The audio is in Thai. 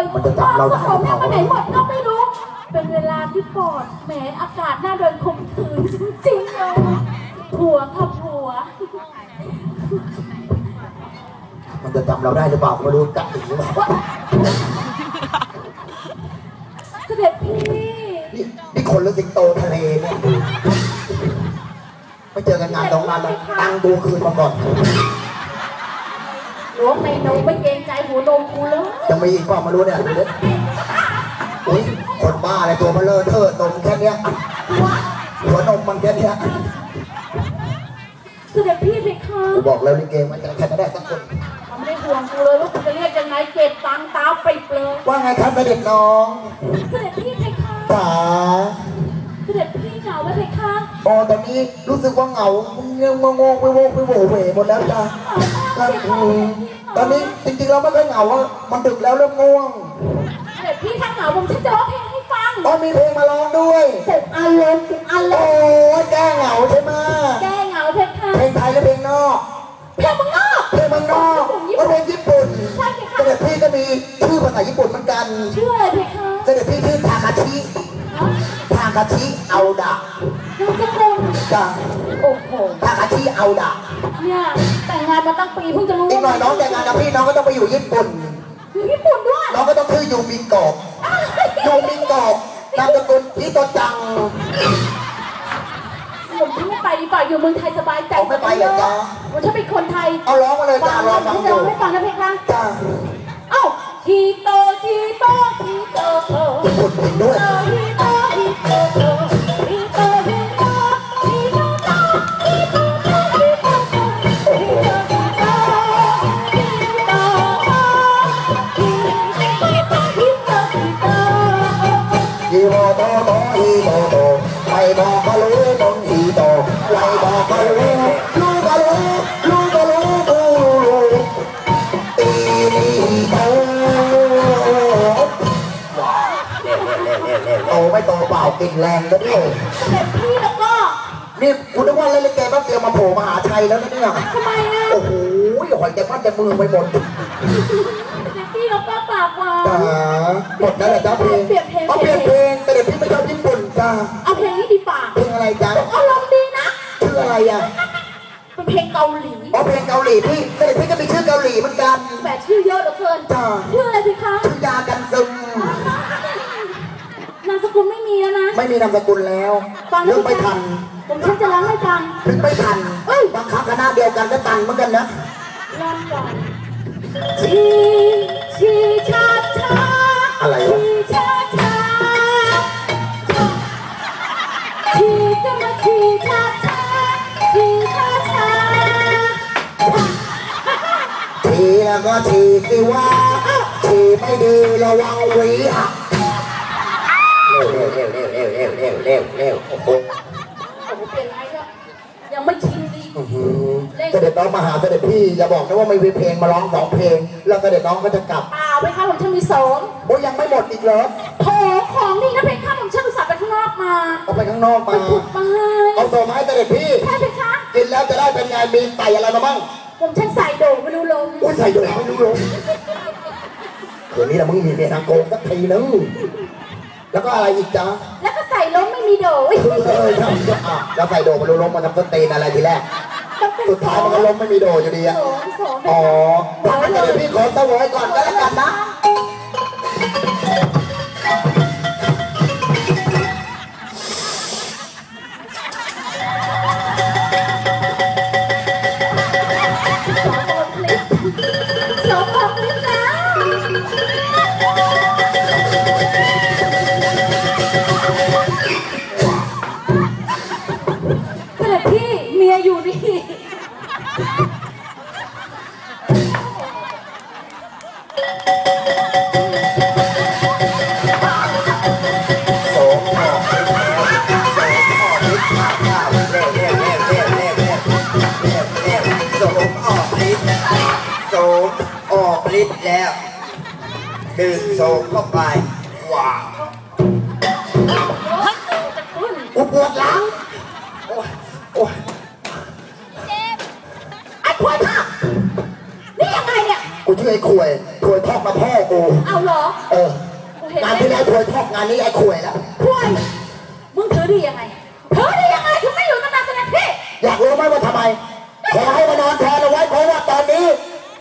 ยมันจะจำเราได้ของเนี่ยไปไหนหมดก็ไม่รู้ เป็นเวลาที่ปอดแหมอากาศน่าโดนข่มขืนจริงๆเลยผัวค่ะผัว มันจะจำเราได้หรือเปล่าไม่รู้จับถึงหรือเปล่าเสด็จพี่นี่นี่คนหรือสิงโตทะเลเนี่ยไม่เจอกันงานตรงงานเราตั้งตัวคืนมาก่อนหลวงในนมไม่เกรงใจหัวนมกูเลย ยังมีอีกเปล่าไม่รู้เนี่ยดูดิอุ้ยคนบ้าอะไรตัวมันเลอะเทอะนมแค่เนี้ยหัวนมมันแค่เนี้ยเสด็จพี่เพคะกูบอกแล้วลิเกมันจะแค่ไม่ได้สักคนเขาไม่ได้ห่วงกูเลยว่ากูจะเรียกยังไงเก็บตังค์ตาไปเปลือยว่าไงครับเสด็จน้องเสด็จพี่เพคะจ๋าเสด็จพี่เหงาไหมเพคะอ๋อตอนนี้รู้สึกว่าเหงาเงี้ยงงงไปโวกไปโหวเหวหมดแล้วจ้าเหงามากอืม ตอนนี้จริงๆเราไม่ค่อยเหงาอะมันดึกแล้วเริ่มง่วงเสด็จพี่ถ้าเหงาผมฉันจะร้องเพลงให้ฟังอ๋อมีเพลงมาร้องด้วยปลุกอารมณ์ปลุกอารโอ้มณ์ยแก้เหงาใช่ไหมแก้เหงาเพคะเพลงไทยหรือเพลงนอกเพลงเมึงนอก เพลงเมันนอกก็เพลงญี่ปุ่นใช่ไหมคะเสด็จพี่ก็มีชื่อภาษาญี่ปุ่นเหมือนกันชื่ออะไรเพคะเสด็จพี่ชื่อทาคาชิทาคาชิเอาดะ นามสกุลจ้ะโอ้โหทาคาชิเอาดะเนี่ยแต่งงานมาตั้งปีเพิ่งจะรู้อีกหน่อยน้องแต่งงานกับพี่น้องก็ต้องไปอยู่ญี่ปุ่น อยู่ญี่ปุ่นด้วยน้องก็ต้องชื่อยูมิโกะยูมิโกะนามสกุลพี่โตจังผมฉันไม่ไปดีกว่าอยู่เมืองไทยสบายใจเอาไม่ไปเหรอจ๊ะผมฉันเป็นคนไทย เอาร้องมาเลยจ้าร้องฟังฉันอจะร้ยู่องให้ฟังนะเพคะจ้าเอ้าทีโตทีโตทีโตเออญี่ปุ่นจริงด้วยทีโตทีโโตโตไม่โตเปล่ากินแรงแล้วเนี่ยเสด็จพี่แล้วก็นี่คุณนึกว่าเล่นลิเกแป๊บเดียวมาโผล่มหาชัยแล้วนะเนี่ยทำไมอะโอ้โหหอยใจปั้นใจมือไปหมดเสด็จพี่แล้วก็ปากหวานจ้าหมดแล้วเหรอจ้าเพลงเปลี่ยนเพลงเอาเปลี่ยนเพลงแต่เดี๋ยวพี่ไม่ชอบญี่ปุ่นจ้าเอาเพลงนี้ดีกว่าเพลงอะไรจ้าอารมณ์ดีนะชื่ ออะไรอะเป็นเพลงเกาหลีอ๋อเพลงเกาหลีพี่แต่เดี๋ยวพี่ก็มีชื่อเกาหลีเหมือนกันแต่ชื่อเยอะเหลือเกินจ้าชื่ออะไรสิคะชื่อยากันซึมนามสกุลไม่มีแล้วนะ ไม่มีนามสกุลแล้วฟังเรื่องไม่ทัน ผมฉันจะร้องให้ฟังนึกไม่ทันเอ้ยบางครั้งคณะเดียวกันก็ตันเหมือนกันนะร้องก่อนชีชีชาชาอะไรวะชีชาชาชีก็มาชีชาชา ชีชาชาทีแล้วก็ทีสิว่าทีไม่ดีระวังหวีหักเร็วเร็วเร็วเร็วเร็วเร็วเร็วเร็วโอ้โหโอ้โหเป็นไรก็ยังไม่ชินดีอื้อหือเสด็จน้องมาหาเสด็จพี่อย่าบอกนะว่าไม่มีเพลงมาร้องสองเพลง แล้วเสด็จน้องก็จะกลับเปล่าไปค่ะผมฉันมีสองโอ้ยยังไม่หมดอีกเหรอโถของนี่นะเพคะผมฉันอุตส่าห์ไปข้างนอกมาเอาไปข้างนอกมา ถูกมาเอาส่งมาให้เสด็จพี่ งมีไตอะไรมาบ้างผมฉันใส่โด่งไม่รู้ลงอุ้ยใส่โดนไม่รู้ลงคืนนี้นะมึงมีเมียทางโกงสักทีนึงแล้วก็อะไรอีกจ๊ะแล้วก็ใส่ล้มไม่มีโด่งเออทำอะแล้วใส่โดไม่รู้ล้มมาทำต้นตีนอะไรทีแรกมันเป็นสุดท้ายมันก็ล้มไม่มีโดอยู่ดีอะสองสองอ๋อถ้างั้นเดี๋ยวพี่ขอเสวยก่อนก็แล้วกันนะ เสด็จพี่เมียอยู่นี่ โสมออกไปแล้วโสมออกฤทธิ์ขาดข้าวเร็วเร็วเร็วเร็วเร็วเร็วเร็วเร็วโสมออกฤทธิ์โสมออกฤทธิ์แล้ว ดื่มโสมเข้าไปว้าวจะขึ้นกูปวดหลังโอ้ยโอ้ยไอ้ควายค่ะนี่ยังไงเนี่ย กูชื่อไอ้ขวยขวยทอกมาพ่อกู เอาเหรอ เออ กูเห็นงานที่แล้วขวยทอกงานนี้ไอ้ขวยแล้วห่วยมึงถือได้ยังไงถือได้ยังไงถึงไม่อยู่ตำแหน่งเสด็จพี่อยากรู้ไหมว่าทำไมขอให้มานอนแทนเอาไว้เพราะว่าตอนนี้